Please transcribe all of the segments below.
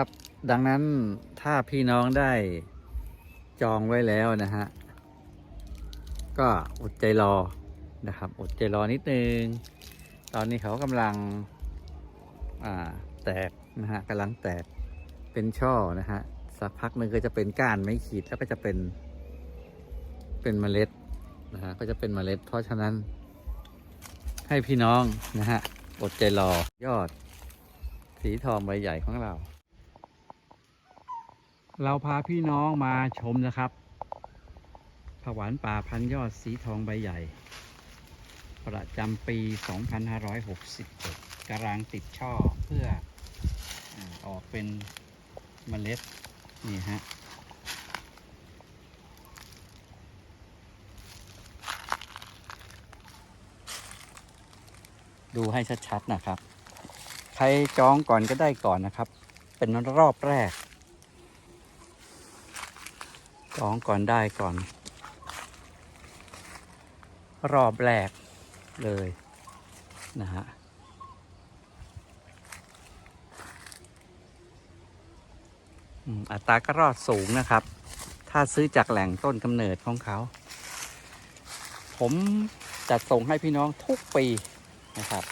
ครับ ดังนั้นถ้าพี่น้องได้จองไว้แล้วนะฮะ ก็อดใจรอนะครับ อดใจรอนิดนึง ตอนนี้เขากำลังแตกนะฮะกำลังแตกเป็นช่อนะฮะ สักพักหนึ่งก็จะเป็นก้านไม้ขีดแล้วก็จะเป็นเป็นเมล็ดนะฮะก็จะเป็นเมล็ด เพราะฉะนั้น ให้พี่น้องนะฮะอดใจรอยอด สีทองใบใหญ่ของเรา เราพาพี่น้องมาชมนะครับผวานป่าพันยอดสีทองใบใหญ่ ประจำปี 2566กำลังติดช่อเพื่ออออกเป็นเมล็ดนี่ฮะดูให้ชัดๆนะครับ ใครจองก่อนก็ได้ก่อนนะครับ เป็นรอบแรก จองก่อนได้ก่อน รอบแรกเลยนะฮะอัตราก็รอดสูงนะครับ ถ้าซื้อจากแหล่งต้นกำเนิดของเขา ผมจัดส่งให้พี่น้องทุกปีนะครับ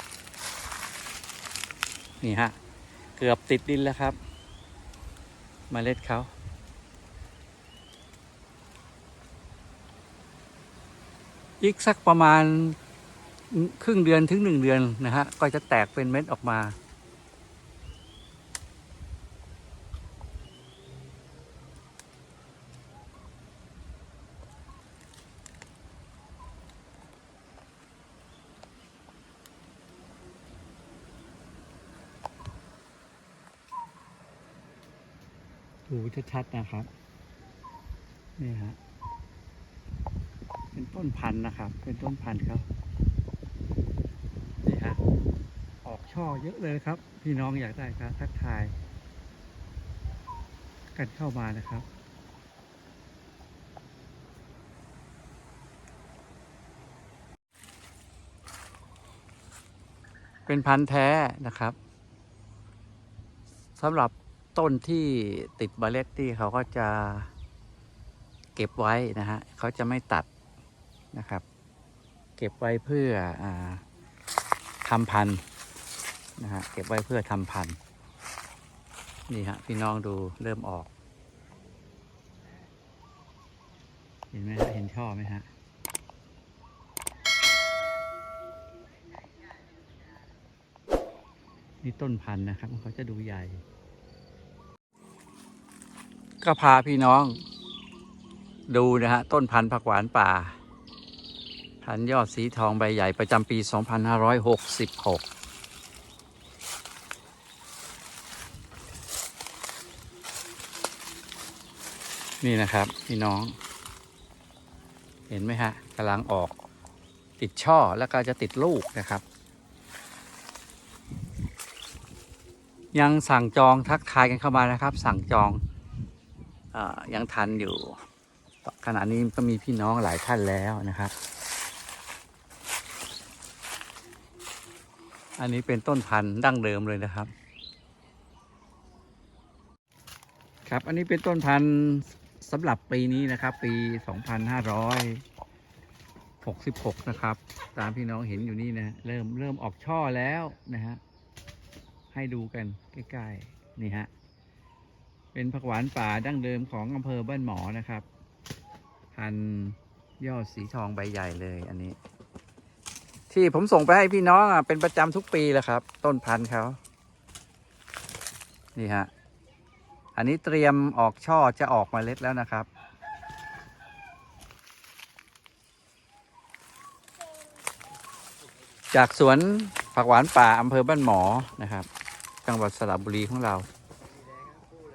นี่ฮะ เกือบติดดินแล้วครับมเมล็ดเขา อีกสักประมาณครึ่งเดือนถึงหนึ่งเดือนนะฮะ ก็จะแตกเป็นเม็ดออกมาดูชัดๆนะครับ นี่ฮะ เป็นต้นพันธุ์นะครับ เป็นต้นพันธุ์ครับ นี่ฮะ ออกช่อเยอะเลยครับ พี่น้องอยากได้ครับทักทาย กันเข้ามานะครับเป็นพันธุ์แท้นะครับสำหรับต้นที่ติดเมล็ดที่เขาก็จะเก็บไว้นะฮะเขาจะไม่ตัด นะครับ เก็บไว้เพื่ออทำพันธุ์นะฮะเก็บไว้เพื่อทำพันธุ์นี่ฮะพี่น้องดูเริ่มออก เห็นไหมฮะเห็นช่อไหมฮะนี่ต้นพันธุ์นะครับเขาจะดูใหญ่ ก็พาพี่น้อง ดูนะฮะต้นพันธุ์ผักหวานป่า พันยอดสีทองใบใหญ่ประจำปี 2566นี่นะครับพี่น้อง เห็นไหมฮะกำลังออกติดช่อแล้วก็จะติดลูกนะครับ ยังสั่งจองทักทายกันเข้ามานะครับ สั่งจองอยังทันอยู่ขณะนี้ก็มีพี่น้องหลายท่านแล้วนะครับ อันนี้เป็นต้นพันธุ์ดั้งเดิมเลยนะครับ ครับอันนี้เป็นต้นพันธุ์สำหรับปีนี้นะครับ ปี 2566 นะครับ ตามพี่น้องเห็นอยู่นี่นะเริ่มเริ่มออกช่อแล้วนะฮะให้ดูกันใกล้ๆนี่ฮะเป็นผักหวานป่าดั้งเดิมของอำเภอบ้านหมอนะครับ พันยอดสีทองใบใหญ่เลยอันนี้ ที่ผมส่งไปให้พี่น้องอะเป็นประจำทุกปีแหละครับ ต้นพันธุ์เขานี่ฮะ อันนี้เตรียมออกช่อจะออกมาเล็ดแล้วนะครับ จากสวนผักหวานป่าอำเภอบ้านหมอนะครับ จังหวัดสระบุรีของเรา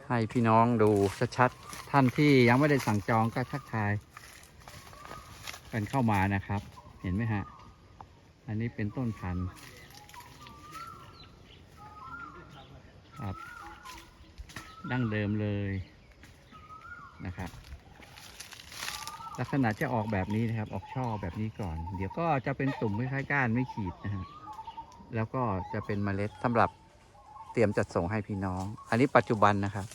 ให้พี่น้องดูชัดๆท่านที่ยังไม่ได้สั่งจองก็ทักทาย กันเข้ามานะครับ เห็นไหมฮะ อันนี้เป็นต้นพันธุ์ครับ ดั้งเดิมเลยนะครับ ลักษณะจะออกแบบนี้นะครับ ออกช่อแบบนี้ก่อน เดี๋ยวก็จะเป็นตุ่มคล้ายๆก้านไม่ขีดนะฮะแล้วก็จะเป็นเมล็ดสำหรับเตรียมจัดส่งให้พี่น้อง อันนี้ปัจจุบันนะครับ